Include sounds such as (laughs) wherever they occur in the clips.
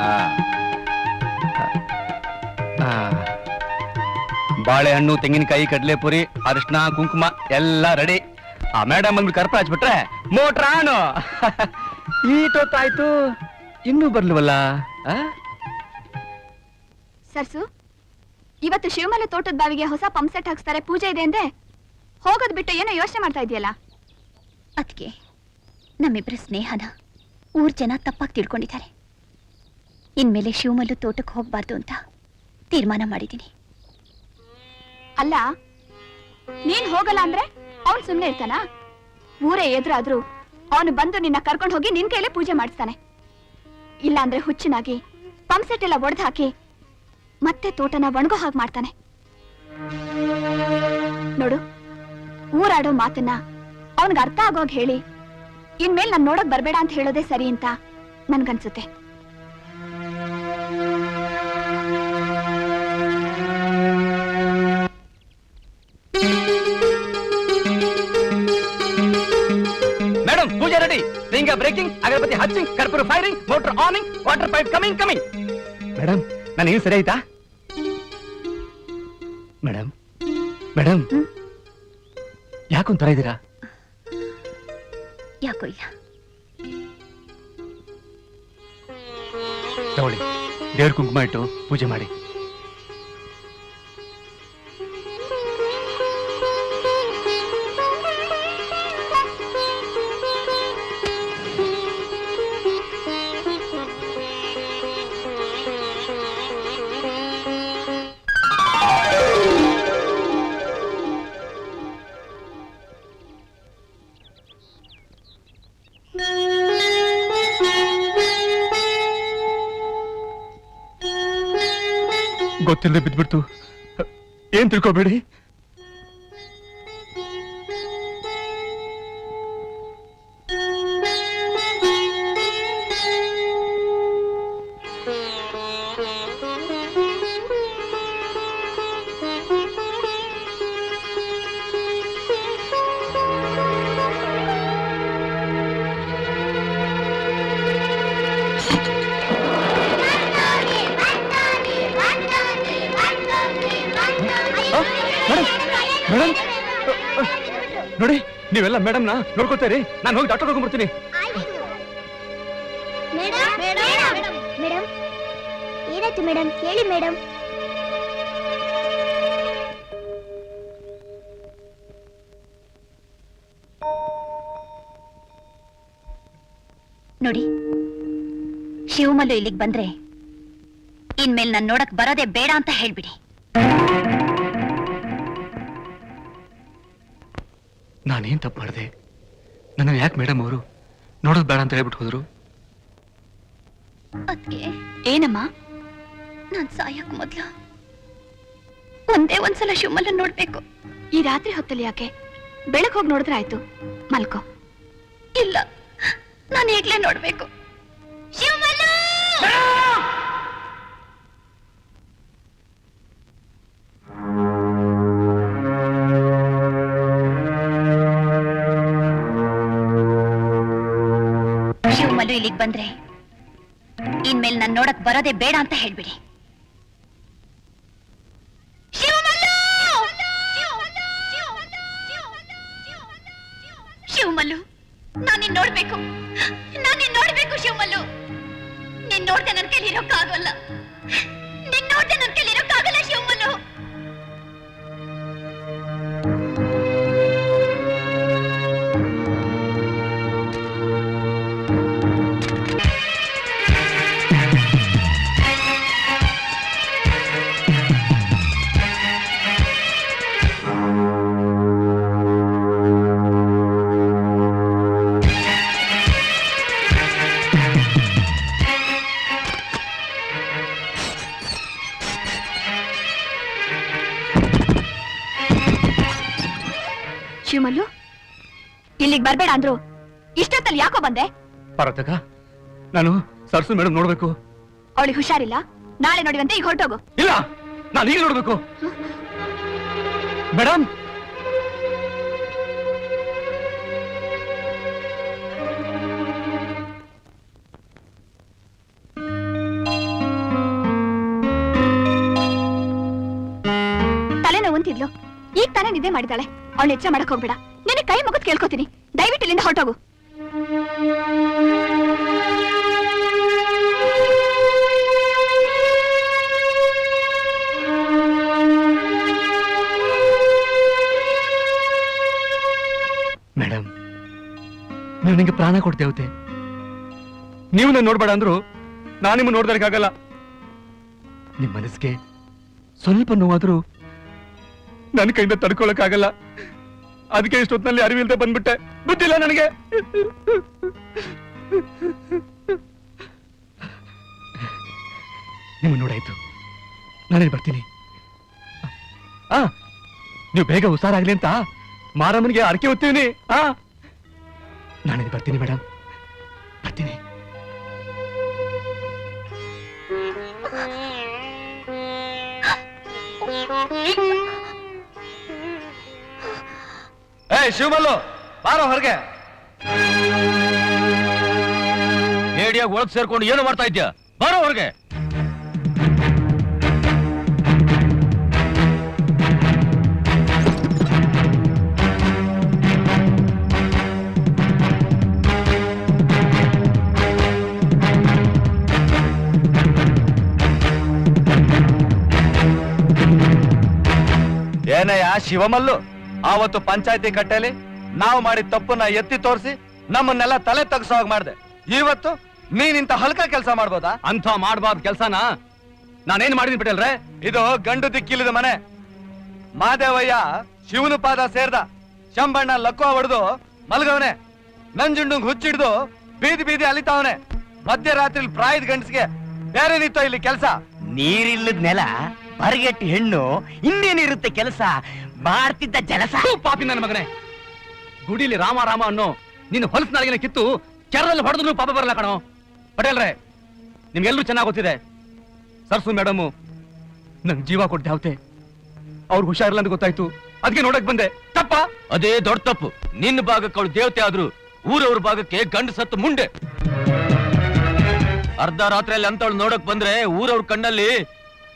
ಆ. ಆ. ಬಾಳೆಹಣ್ಣು ತೆಂಗಿನಕಾಯಿ ಕಡಲೆಪುರಿ ಅರಿಶಿನ ಕುಂಕುಮ ಎಲ್ಲ ರೆಡಿ ಆ ಮೇಡಮ್ ಬಂದ್ಬಿಟ್ಟು ಕರ್ಪ ಹಚ್ಬಿಟ್ರೆ ಮೋಟ್ರಾನು ಆನು (laughs) ಈಟೊತ್ತಾಯ್ತು ಇನ್ನೂ ಬರ್ಲಿವಲ್ಲ? ಆ? ಸರ್ಸು ಇವತ್ತು ಶಿವಮಲೆ ತೋಟದ ಬಾವಿಗೆ ಹೊಸ ಪಂಪ್ ಸೆಟ್ ಹಾಕ್ಸ್ತಾರೆ ಪೂಜೆ ಇದೆ ಅಂದೆ. ಹೋಗೋದ್ ಬಿಟ್ಟು ಏನೋ ಯೋಚನೆ ಮಾಡ್ತಾ ಇದೆಯಲ್ಲ? ಅದಕ್ಕೆ ನಮ್ಮಿಬ್ಬರ ಸ್ನೇಹನ. ಊರ್ ಜನ ತಪ್ಪಾಗಿ ತಿಳ್ಕೊಂಡಿದ್ದಾರೆ. ಇನ್ಮೇಲೆ ಶಿವಮಲ್ಲು ತೋಟಕ್ಕೆ ಹೋಗ್ಬಾರ್ದು ಅಂತ ತೀರ್ಮಾನ ಮಾಡಿದ್ದೀನಿ. ಅಲ್ಲ, ನೀನ್ ಹೋಗಲ್ಲ ಅಂದ್ರೆ ಅವ್ನ್ ಸುಮ್ನೆ ಇರ್ತಾನ? ಊರೇ ಎದುರಾದ್ರೂ ಅವನು ಬಂದು ನಿನ್ನ ಕರ್ಕೊಂಡು ಹೋಗಿ ನಿನ್ ಕೈಲೇ ಪೂಜೆ ಮಾಡಿಸ್ತಾನೆ. ಇಲ್ಲ ಅಂದ್ರೆ ಹುಚ್ಚನಾಗಿ ಪಂಪ್ ಸೆಟ್ ಎಲ್ಲ ಒಡೆದು ಹಾಕಿ ಮತ್ತೆ ತೋಟನ ಒಣಗೋ ಹಾಗೆ ಮಾಡ್ತಾನೆ. ನೋಡು, ಊರಾಡೋ ಮಾತನ್ನ ಅವನ್ಗೆ ಅರ್ಥ ಆಗೋಗ್ ಹೇಳಿ ಇನ್ಮೇಲೆ ನಾನು ನೋಡಕ್ ಬರ್ಬೇಡ ಅಂತ ಹೇಳೋದೇ ಸರಿ ಅಂತ ನನ್ಗನ್ಸುತ್ತೆ. ಮೇಡಮ್ ಪೂಜೆ ರೆಡಿ ಲಿಂಗ ಬ್ರೇಕಿಂಗ್ ಅಗರಬತ್ತಿ ಹಚ್ಚಿಂಗ್ ಕರ್ಪೂರ firing motor ಆನಿಂಗ್ water pipe coming coming madam ನನಗೆ ಸರಿ ಆಯ್ತಾ? Madam madam? ಯಾಕೊಂತರ ಇದ್ದೀರಾ ಯಾಕೋ ಇಲ್ಲ ತಗೊಳ್ಳಿ ದೇವ್ರ ಕುಂಕುಮ ಇಟ್ಟು ಪೂಜೆ ಮಾಡಿ. ಗೊತ್ತಿಲ್ಲದೆ ಬಿದ್ಬಿಡ್ತು. ಏನ್ ತಿಳ್ಕೊಬೇಡಿ? ನೋಡಿ. ನೀವೆಲ್ಲ ಮೇಡಮ್ನ ನೋಡ್ಕೊತೀರಿ ನಾನು ಹೋಗಿ ಡಾಕ್ಟರ್ ಹೋಗ್ಬಿಡ್ತೀನಿ ಮೇಡಮ್ ಏನಾಯ್ತು ಮೇಡಮ್ ಹೇಳಿ ಮೇಡಮ್ ನೋಡಿ ಶಿವಮಲ್ಲು ಇಲ್ಲಿಗೆ ಬಂದ್ರೆ ಇನ್ಮೇಲೆ ನಾನು ನೋಡಕ್ ಬರೋದೇ ಬೇಡ ಅಂತ ಹೇಳ್ಬಿಡಿ. ನಾನೇನ್ ತಪ್ಪು ಮಾಡಿದೆ? ನನ್ನ ಯಾಕೆ ಮೇಡಮ್ ಅವರು ನೋಡೋದು ಬೇಡ ಅಂತ ಹೇಳ್ಬಿಟ್ಟು ಹೋದ್ರು? ಅದಕ್ಕೆ ಏನಮ್ಮ? ನಾನ್ ಸಾಯಕ್ ಮೊದ್ಲು ಒಂದೇ ಒಂದ್ಸಲ ಶಿವಮಲ್ಲ ನೋಡ್ಬೇಕು. ಈ ರಾತ್ರಿ ಹೊತ್ತಲ್ಲಿ ಯಾಕೆ? ಬೆಳಕ್ ಹೋಗಿ ನೋಡಿದ್ರೆ ಆಯ್ತು. ಮಲ್ಕೋ. ಇಲ್ಲ, ನಾನು ಈಗ್ಲೇ ನೋಡ್ಬೇಕು. ಶಿವಮಲ್ಲು ಇಲ್ಲಿಗೆ ಬಂದ್ರೆ ಇನ್ಮೇಲೆ ನನ್ನ ನೋಡಕ್ ಬರೋದೇ ಬೇಡ ಅಂತ ಹೇಳ್ಬಿಡಿ. ಶಿವಮಲ್ಲು! ಶಿವಮಲ್ಲು, ನಾನು ನಿನ್ ನೋಡ್ಬೇಕು. ನಾನು ನಿನ್ ನೋಡ್ಬೇಕು ಶಿವಮಲ್ಲು. ನಿನ್ ನೋಡ್ದೆ ನನ್ ಕೈಲಿ ಇರೋಕ್ಕಾಗಲ್ಲ ನಿನ್ ನೋಡ್ದೆ ನನ್ ಬರ್ಬೇಡ ಅಂದ್ರು. ಇಷ್ಟೊತ್ತಲ್ಲಿ ಯಾಕೋ ಬಂದೆ? ಪರತಕ ನಾನು ಸರ್ಸು ಮೇಡಮ್ ನೋಡ್ಬೇಕು. ಅವಳಿಗೆ ಹುಷಾರಿಲ್ಲ. ನಾಳೆ ನೋಡಿದಂತೆ ಈಗ ಹೊರಟೋಗು. ಇಲ್ಲ ನಾನು ಈಗ ನೋಡ್ಬೇಕು. ಮೇಡಮ್ ತಲೆನೋವು ಅಂತಿದ್ಲು. ಈಗ ತಾನೇ ನಿದ್ದೆ ಮಾಡಿದಾಳೆ ಅವಳು ಹೆಚ್ಚ ಮಾಡಕ್ ಹೋಗ್ಬೇಡ. ನಿನ್ನ ಕೈ ಮುಗಿದ್ ಕೇಳ್ಕೊತೀನಿ. ದಯವಿಟ್ಟು ಇಲ್ಲಿಂದ ಹೊರಟೋಗು. ಮೇಡಮ್ ನೀವು ನಿಂಗೆ ಪ್ರಾಣ ಕೊಡ್ತೇವತೆ ನೀವು ನನ್ನ ನೋಡ್ಬೇಡ ಅಂದ್ರು ನಾನು ನಿಮ್ಮ ನೋಡ್ದಾಗಲ್ಲ ನಿಮ್ಮ ಮನಸ್ಸಿಗೆ ಸ್ವಲ್ಪ ನೋವಾದ್ರೂ ನನ್ನ ಕೈಯಿಂದ ತಡ್ಕೊಳಕ್ಕಾಗಲ್ಲ. ಅದಕ್ಕೆ ಇಷ್ಟೊತ್ತಿನಲ್ಲಿ ಅರಿವಿಲ್ದೆ ಬಂದ್ಬಿಟ್ಟೆ. ಗೊತ್ತಿಲ್ಲ ನನಗೆ. ನಿಮ್ಮ ನೋಡಾಯ್ತು. ನಾನೇ ಬರ್ತೀನಿ. ಆ, ನೀವು ಬೇಗ ಹುಷಾರಾಗ್ಲಿ ಅಂತ ಮಾರಮ್ಮನಿಗೆ ಅರಕೆ ಹೊತ್ತೀವಿ ಆ ನಾಳೆ ಬರ್ತೀನಿ ಮೇಡಮ್. ಬರ್ತೀನಿ. ಏ ಶಿವಮಲ್ಲು ಬಾರೋ ಹೊರಗೆ. ಏಡಿಯಾಗ ಒಳಗ್ ಸೇರ್ಕೊಂಡು ಏನು ಮಾಡ್ತಾ ಇದ್ಯಾ? ಬಾರೋ ಹೊರಗೆ. ಏನಯ್ಯ ಶಿವಮಲ್ಲು? ಆವತ್ತು ಪಂಚಾಯತಿ ಕಟ್ಟೆಲಿ ನಾವು ಮಾಡಿದ ತಪ್ಪನ್ನ ಎತ್ತಿ ತೋರಿಸಿ ನಮ್ಮನ್ನೆಲ್ಲ ತಲೆ ತಗ್ಸೋ ಹಾಗೆ ಮಾಡ್ದೆ. ಇವತ್ತು ನೀನಿಂತ ಹಲ್ಕ ಕೆಲಸ ಮಾಡ್ಬೋದಾ? ಅಂತ ಮಾಡಬಾರ್ದ ಕೆಲಸನ. ನಾನೇನ್ ಮಾಡಿದೀನಿ ಬಿಟ್ಟಲ್ರೆ ಇದು ಗಂಡು ದಿಕ್ಕಿಲ್ಲದ ಮನೆ. ಮಾದೇವಯ್ಯ ಶಿವನ ಪಾದ ಸೇರ್ದ. ಶಂಬಣ್ಣ ಲಕ್ಕ ಹೊಡೆದು ಮಲ್ಗವನೆ. ನಂಜುಂಡುಂಗ್ ಹುಚ್ಚಿಡ್ದು ಬೀದಿ ಬೀದಿ ಅಲಿತಾವನೆ. ಮಧ್ಯರಾತ್ರಿ ಪ್ರಾಯದ ಗಂಡಸಿಗೆ ಬೇರೆ ನಿಂತೋ ಇಲ್ಲಿ ಕೆಲಸ. ನೀರಿಲ್ಲದ ನೆಲ. ಬರಗೆಟ್ಟ ಹೆಣ್ಣು ಇನ್ನೇನಿರುತ್ತೆ ಕೆಲಸ? ಮಾಡ್ತಿದ್ದ ಜಲಸ. ಥು, ಪಾಪಿ ನನ್ನ ಮಗನೇ. ಗುಡಿಲಿ ರಾಮ ರಾಮ ಅನ್ನೋ ನಿನ್ನ ಹೊಲಸ ನಾಳಿಗೆನ ಕಿತ್ತು ಕೆರದಲ್ಲಿ ಹೊಡೆದ್ರು ಪಾಪ ಬರಲ್ಲ ಕಣೋ. ಪಟೇಲ್ರೆ ನಿಮ್ಗೆಲ್ಲರೂ ಚೆನ್ನಾಗಿ ಗೊತ್ತಿದೆ. ಸರ್ಸು ಮೇಡಮು ನಂಗೆ ಜೀವ ಕೊಟ್ಟು ಯಾವತ್ತೆ ಅವ್ರು ಹುಷಾರಿಲ್ಲ ಅಂತ ಗೊತ್ತಾಯ್ತು. ಅದಕ್ಕೆ ನೋಡಕ್ ಬಂದೆ. ತಪ್ಪ? ಅದೇ ದೊಡ್ಡ ತಪ್ಪು. ನಿನ್ನ ಭಾಗಕ್ಕೆ ಅವಳು ದೇವತೆ ಆದ್ರು ಊರವ್ರ ಭಾಗಕ್ಕೆ ಗಂಡು ಸತ್ತು ಮುಂಡೆ. ಅರ್ಧ ರಾತ್ರಿಯಲ್ಲಿ ಅಂತವಳು ನೋಡಕ್ ಬಂದ್ರೆ ಊರವ್ರ ಕಣ್ಣಲ್ಲಿ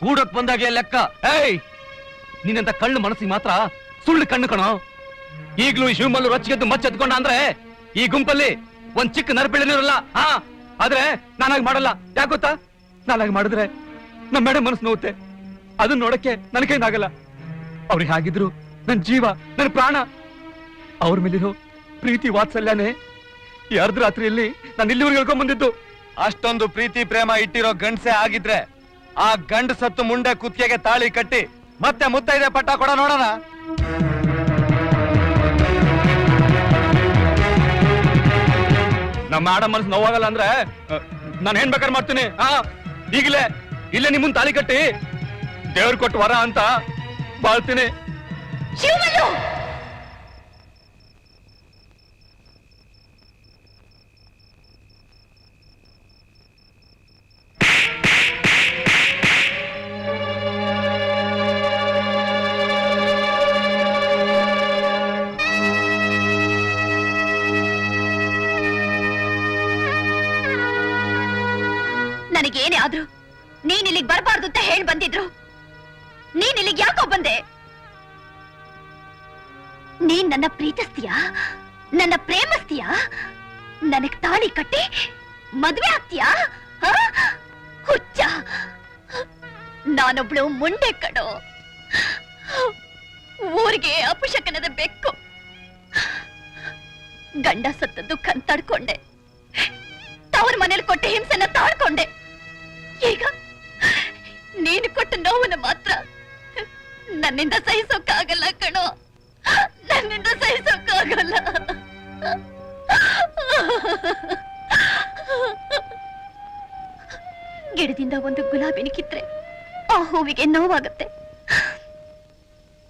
ಕೂಡಕ್ ಬಂದಾಗೆ ಲೆಕ್ಕ. ಏಯ್! ನಿನ್ನಂತ ಕಣ್ಣು ಮನಸ್ಸಿಗೆ ಮಾತ್ರ ಸುಳ್ಳು ಕಣ್ಣು ಕಣೋ. ಈಗ್ಲೂ ಈ ಶಿವಮಲ್ಲು ರೊಚ್ಚಿಗೆದ್ದು ಮಚ್ಚೆತ್ಕೊಂಡ ಅಂದ್ರೆ ಈ ಗುಂಪಲ್ಲಿ ಒಂದ್ ಚಿಕ್ಕ ನರಪಿಳಿನಿರಲ್ಲ ಹಾ, ಆದ್ರೆ ನಾನಾಗಿ ಮಾಡಲ್ಲ. ಯಾಕೆ ಗೊತ್ತಾ? ನಾನಾಗಿ ಮಾಡಿದ್ರೆ ನಮ್ಮ ಮೇಡಮ್ ಮನಸ್ಸು ನೋವುತ್ತೆ. ಅದನ್ನ ನೋಡಕ್ಕೆ ನನ್ನ ಕೈನಾಗಲ್ಲ ಅವ್ರಿಗೆ ಹಾಗಿದ್ರು ನನ್ ಜೀವ ನನ್ನ ಪ್ರಾಣ. ಅವ್ರ ಮೇಲಿರೋ ಪ್ರೀತಿ ವಾತ್ಸಲ್ಯನೇ ಈ ಅರ್ಧ ರಾತ್ರಿಯಲ್ಲಿ ನಾನು ಇಲ್ಲಿವರೆಗೆ ಹೇಳ್ಕೊಂಡ್ ಬಂದಿದ್ದು. ಅಷ್ಟೊಂದು ಪ್ರೀತಿ, ಪ್ರೇಮ ಇಟ್ಟಿರೋ ಗಂಡಸೆ ಆಗಿದ್ರೆ ಆ ಗಂಡ ಸತ್ತು ಮುಂಡೆ ಕುತ್ತಿಗೆಗೆ ತಾಳಿ ಕಟ್ಟಿ ಮತ್ತೆ ಮುತ್ತೈದೆ ಪಟ್ಟ ಕೊಡ ನೋಡೋಣ. ನಮ್ಮ ಆಡ ಮನಸ್ಸು ನೋವಾಗಲ್ಲ ಅಂದ್ರೆ ನಾನು ಏನ್ ಬೇಕಾದ್ರೆ ಮಾಡ್ತೀನಿ. ಹಾ ಈಗಲೇ ಇಲ್ಲೇ ನಿಮ್ಮನ್ ತಾಳಿ ಕಟ್ಟಿ ದೇವ್ರು ಕೊಟ್ಟು ವರ ಅಂತ ಬಾಳ್ತೀನಿ. ಬರಬಾರ್ದು ಅಂತ ಹೇಳಿ ಬಂದಿದ್ರು. ನೀನ್ ಇಲ್ಲಿಗೆ ಯಾಕೋ ಬಂದೆ? ನೀನ್ ನನ್ನ ಪ್ರೀತಿಸ್ತೀಯಾ? ನನ್ನ ಪ್ರೇಮಸ್ತೀಯ? ನನಗ್ ತಾಳಿ ಕಟ್ಟಿ ಮದ್ವೆ ಆಗ್ತೀಯಾ? ಹುಚ್ಚ. ನಾನೊಬ್ಳು ಮುಂಡೆ ಕಡು. ಊರಿಗೆ ಅಪಶಕನದ ಬೆಕ್ಕು. ಗಂಡ ಸತ್ತದ್ದು ಕಂತಾಡ್ಕೊಂಡೆ ತವರ ಮನೇಲಿ ಕೊಟ್ಟ ಹಿಂಸೆನ ತಾಳ್ಕೊಂಡೆ. ಈಗ ನೀನು ಕೊಟ್ಟ ನೋವನ್ನು ಮಾತ್ರ ನನ್ನಿಂದ ಸಹಿಸೋಕ್ಕಾಗಲ್ಲ ಕಣೋ. ನನ್ನಿಂದ ಸಹಿಸೋಕ್ಕಾಗಲ್ಲ. ಗಿಡದಿಂದ ಒಂದು ಗುಲಾಬಿನ ಕಿತ್ರೆ ಆ ಹೂವಿಗೆ ನೋವಾಗುತ್ತೆ.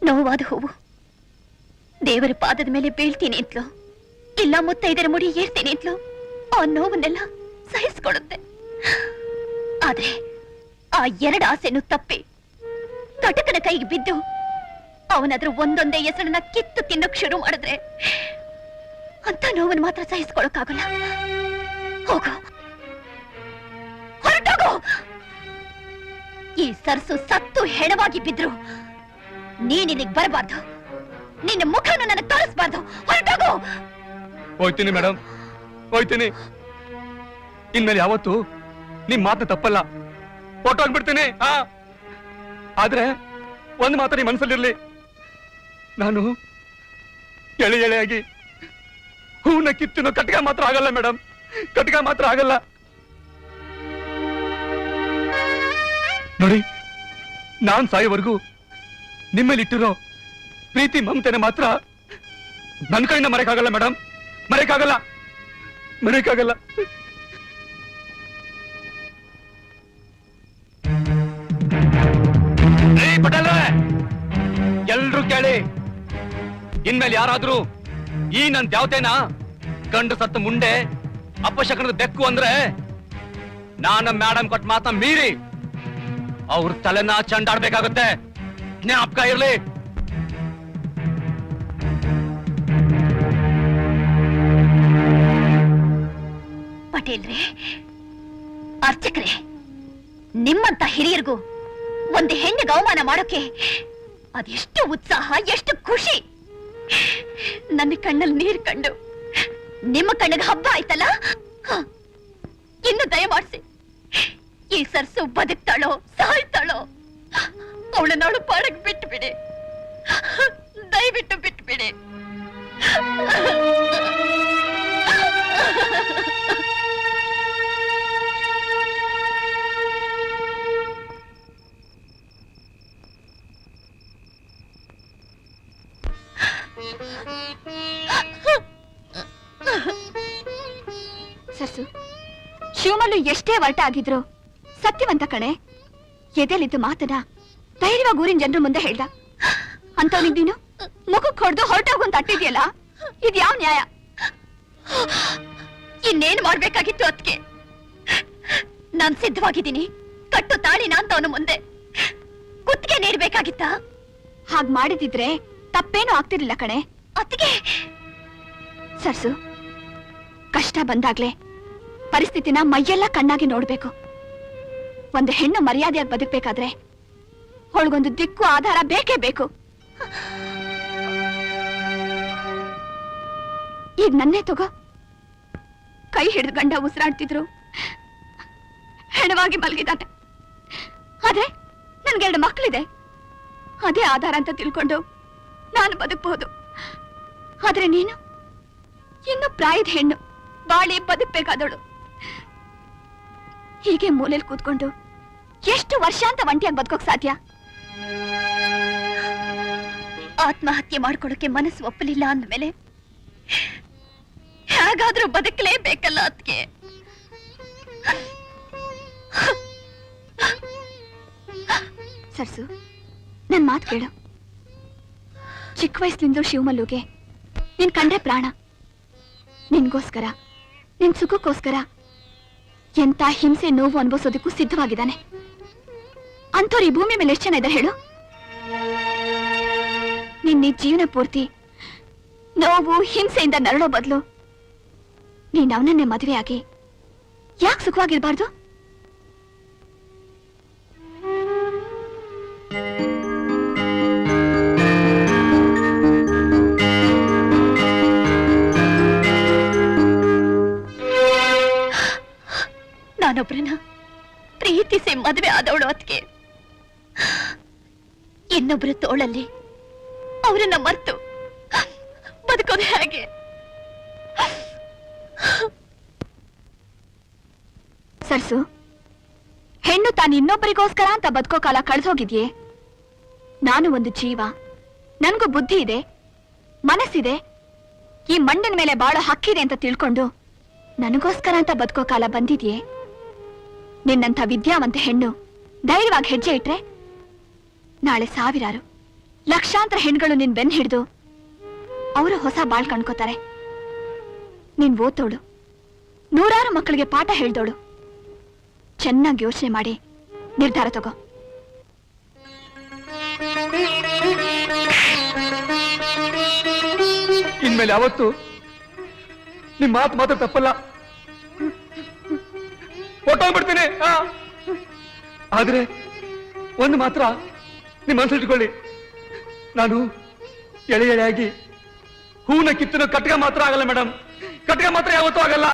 ನೋವಾದ ಹೂವು ದೇವರ ಪಾದದ ಮೇಲೆ ಬೀಳ್ತೀನಿ ಅಂತಲೋ. ಇಲ್ಲ ಮುತ್ತೈದರ ಮುಡಿ ಏರ್ತೀನಿ ಅಂತಲೋ. ಆ ನೋವನ್ನೆಲ್ಲ ಸಹಿಸ್ಕೊಳ್ಳುತ್ತೆ ಆದ್ರೆ ಆ ಎರಡು ಆಸೆನು ತಪ್ಪಿ. ಕಟಕನ ಕೈಗೆ ಬಿದ್ದು ಅವನಾದ್ರೂ ಒಂದೊಂದೇ ಹೆಸರನ್ನ ಕಿತ್ತು ತಿನ್ನಕ್ ಶುರು ಮಾಡಿದ್ರೆ ಅಂತ ನೋವನ್ನು ಮಾತ್ರ ಸಹಿಸ್ಕೊಳಕ್ಕಾಗಲ್ಲ ಹೋಗು. ಹೊರಟೋಗು. ಈ ಸರಸು ಸತ್ತು ಹೆಣವಾಗಿ ಬಿದ್ರು. ನೀನ್ ಇಲ್ಲಿಗೆ ಬರಬಾರ್ದು. ನಿನ್ನ ಮುಖನ ನನಗೆ ತೋರಿಸ್ಬಾರ್ದು. ಹೊರಟೋಗು. ಹೋಯ್ತೀನಿ ಮೇಡಮ್ ಹೋಯ್ತೀನಿ. ಇನ್ಮೇಲೆ ಯಾವತ್ತು ನಿಮ್ ಮಾತು ತಪ್ಪಲ್ಲ. ಹೊಟ್ಟೋಗ್ಬಿಡ್ತೀನಿ ಆ ಆದ್ರೆ ಒಂದ್ ಮಾತ್ರ ನಿಮ್ ಮನಸ್ಸಲ್ಲಿರ್ಲಿ ನಾನು ಎಳೆ ಎಳೆಯಾಗಿ ಹೂನ ಕಿತ್ತಿನೋ ಕಟ್ಗ ಮಾತ್ರ ಆಗಲ್ಲ ಮೇಡಮ್ ಕಟ್ಗ ಮಾತ್ರ ಆಗಲ್ಲ. ನೋಡಿ, ನಾನ್ ಸಾಯೋವರೆಗೂ ನಿಮ್ಮಲ್ಲಿಟ್ಟಿರೋ ಪ್ರೀತಿ, ಮಮತೆನೆ ಮಾತ್ರ ನನ್ನ ಕೈಯಿಂದ ಮರೆಯಕ್ಕಾಗಲ್ಲ ಮೇಡಮ್ ಮರೆಯಕ್ಕಾಗಲ್ಲ. ಮರೆಯಕ್ಕಾಗಲ್ಲ. ಪಟೇಲ್ರೆ ಎಲ್ರು ಕೇಳಿ. ಇನ್ಮೇಲೆ ಯಾರಾದ್ರೂ ಈ ನನ್ ದ್ಯಾವತೆನ ಗಂಡು ಸತ್ತು ಮುಂಡೆ ಅಪಶಕನದ ಬೆಕ್ಕು ಅಂದ್ರೆ ನಾನ ಮೇಡಮ್ ಕೊಟ್ಟ ಮಾತ ಮೀರಿ ಅವ್ರ ತಲೆನ ಚಂಡಾಡ್ಬೇಕಾಗುತ್ತೆ. ಜ್ಞಾಪಕ ಇರ್ಲಿ. ಪಟೇಲ್ರೆ, ಅರ್ಚಕ್ರೆ, ನಿಮ್ಮಂತ ಹಿರಿಯರಿಗೂ ಒಂದು ಹೆಣ್ಣಿಗೆ ಅವಮಾನ ಮಾಡೋಕೆ ಅದೆಷ್ಟು ಉತ್ಸಾಹ, ಎಷ್ಟು ಖುಷಿ. ನನ್ನ ಕಣ್ಣಲ್ಲಿ ನೀರ್ ಕಂಡು ನಿಮ್ಮ ಕಣ್ಣಿಗೆ ಹಬ್ಬ ಆಯ್ತಲ್ಲ? ಇನ್ನು ದಯಮಾಡಿಸಿ. ಈ ಸರ್ಸು ಬದುಕ್ತಾಳೋ, ಸಾಯ್ತಾಳೋ ಅವಳನ್ನವಳು ಪಾಡಕ್ ಬಿಟ್ಟು ಬಿಡಿ ದಯವಿಟ್ಟು ಬಿಟ್ಟು ಬಿಡಿ ಎಷ್ಟೇ ವರ್ಟ ಆಗಿದ್ರು. ಸತ್ಯವಂತ ಕಣೆ ಎದೆಲಿದ್ದು ಮಾತನ ಧೈರ್ಯವಾಗಿ ಊರಿನ ಜನರ ಮುಂದೆ ಹೇಳ್ದ. ಅಂತವನಿದ್ದೀನು ಮುಖಕ್ಕೆ ಹೊಡೆದು ಹೊರಟೋಗು ಅಂತ ಅಟ್ಟಿದ್ಯಲ್ಲ ಇದು ಯಾವ ನ್ಯಾಯ? ಇನ್ನೇನ್ ಮಾಡ್ಬೇಕಾಗಿತ್ತು ಅದಕ್ಕೆ ನಾನ್ ಸಿದ್ಧವಾಗಿದ್ದೀನಿ. ಕಟ್ಟು ತಾಳಿನ ಅಂತ ಅವನು ಮುಂದೆ. ಕುತ್ತಿಗೆ ನೀಡ್ಬೇಕಾಗಿತ್ತ? ಹಾಗ್ ಮಾಡಿದಿದ್ರೆ ತಪ್ಪೇನೂ ಆಗ್ತಿರ್ಲಿಲ್ಲ ಕಣೆ. ಅತ್ತಿಗೆ! ಸರ್ಸು, ಕಷ್ಟ ಬಂದಾಗ್ಲೇ ಪರಿಸ್ಥಿತಿನ ಮೈಯೆಲ್ಲ ಕಣ್ಣಾಗಿ ನೋಡ್ಬೇಕು. ಒಂದು ಹೆಣ್ಣು ಮರ್ಯಾದೆಯಾಗಿ ಬದುಕ್ಬೇಕಾದ್ರೆ ಅವಳಿಗೊಂದು ದಿಕ್ಕು ಆಧಾರ ಬೇಕೇ ಬೇಕು. ಈಗ ನನ್ನೇ ತಗೋ. ಕೈ ಹಿಡಿದು ಗಂಡ ಉಸಿರಾಡ್ತಿದ್ರು. ಹೆಣವಾಗಿ ಮಲಗಿದ್ದಾನೆ. ಆದ್ರೆ ನನ್ಗೆರಡು ಮಕ್ಕಳಿದೆ ಅದೇ ಆಧಾರ ಅಂತ ತಿಳ್ಕೊಂಡು ನಾನು ಬದುಕಬಹುದು. ಆದ್ರೆ ನೀನು ಇನ್ನು ಪ್ರಾಯದ ಹೆಣ್ಣು. ಬಾಳಿ ಬದುಕ್ಬೇಕಾದವಳು. ಹೀಗೆ ಮೂಲೆಯಲ್ಲಿ ಕೂತ್ಕೊಂಡು ಎಷ್ಟು ವರ್ಷ ಅಂತ ಒಂಟಿಯಾಗಿ ಬದುಕೋಕ್ ಸಾಧ್ಯ? ಆತ್ಮಹತ್ಯೆ ಮಾಡ್ಕೊಳಕ್ಕೆ ಮನಸ್ಸು ಒಪ್ಪಲಿಲ್ಲ ಅಂದ್ಮೇಲೆ ಹೇಗಾದ್ರೂ ಬದುಕಲೇಬೇಕಲ್ಲ ಅದಕ್ಕೆ ಸರ್ಸು, ನನ್ ಮಾತು ಕೇಳು. ಚಿಕ್ಕ ವಯಸ್ಸಿನಿಂದ ಶಿವಮಲ್ಲುಗೆ ನಿನ್ ಕಂಡ್ರೆ ಪ್ರಾಣ. ನಿನ್ಗೋಸ್ಕರ, ನಿನ್ ಸುಖಕ್ಕೋಸ್ಕರ. ಎಂತ ಹಿಂಸೆ ನೋವು ಅನುಭವಿಸೋದಕ್ಕೂ ಸಿದ್ಧವಾಗಿದ್ದಾನೆ. ಅಂಥವ್ರು ಈ ಭೂಮಿ ಮೇಲೆ ಎಷ್ಟು ಜನ ಇದ್ದಾರೆ ಹೇಳು. ನಿನ್ನ ಜೀವನ ಪೂರ್ತಿ ನೋವು, ಹಿಂಸೆಯಿಂದ ನರಳೋ ಬದಲು ನೀನ್ ಅವನನ್ನೇ ಮದುವೆಯಾಗಿ ಯಾಕೆ ಸುಖವಾಗಿರ್ಬಾರ್ದು? ಇನ್ನೊಬ್ರ ತೋಳಲ್ಲಿ. ಅವರನ್ನ ಮರ್ತು. ಬದುಕೋದು ಹೇಗೆ? ಸರ್ಸು, ಹೆಣ್ಣು ತಾನು ಇನ್ನೊಬ್ಬರಿಗೋಸ್ಕರ ಅಂತ ಬದುಕೋ ಕಾಲ ಕಳೆದೋಗಿದ್ಯೆ? ನಾನು ಒಂದು ಜೀವ. ನನಗೂ ಬುದ್ಧಿ ಇದೆ. ಮನಸ್ಸಿದೆ. ಈ ಮಣ್ಣಿನ ಮೇಲೆ ಬಾಳೋ ಹಕ್ಕಿದೆ ಅಂತ ತಿಳ್ಕೊಂಡು ನನಗೋಸ್ಕರ ಅಂತ ಬದುಕೋ ಕಾಲ ಬಂದಿದ್ಯೆ? ನಿನ್ನಂಥ ವಿದ್ಯಾವಂತ ಹೆಣ್ಣು, ಧೈರ್ಯವಾಗಿ ಹೆಜ್ಜೆ ಇಟ್ರೆ ನಾಳೆ ಸಾವಿರಾರು. ಲಕ್ಷಾಂತರ ಹೆಣ್ಗಳು ನಿನ್ ಬೆನ್ ಹಿಡಿದು ಅವರು ಹೊಸ ಬಾಳ್ ಕಣ್ಕೋತಾರೆ. ನೀನ್ ಓದ್ತೋಳು. ನೂರಾರು ಮಕ್ಕಳಿಗೆ ಪಾಠ ಹೇಳ್ದೋಳು. ಚೆನ್ನಾಗಿ ಯೋಚನೆ ಮಾಡಿ ನಿರ್ಧಾರ ತಗೋ. ಇನ್ಮೇಲೆ ಯಾವತ್ತು ನಿಮ್ ಮಾತು ಮಾತ್ರ ತಪ್ಪಲ್ಲ. ಹೊಟ್ಟೋಗ್ಬಿಡ್ತೀನಿ. ಆ. ಆದ್ರೆ ಒಂದು ಮಾತ್ರ ನಿಮ್ ಮನಸ್ಸಿಟ್ಕೊಳ್ಳಿ ನಾನು ಎಳೆ ಎಳೆಯಾಗಿ ಹೂನ ಕಿತ್ತಿನ ಕಟ್ಟಿಗೆ ಮಾತ್ರ ಆಗಲ್ಲ ಮೇಡಮ್. ಕಟ್ಟಿಗೆ ಮಾತ್ರ ಯಾವತ್ತೂ ಆಗಲ್ಲ.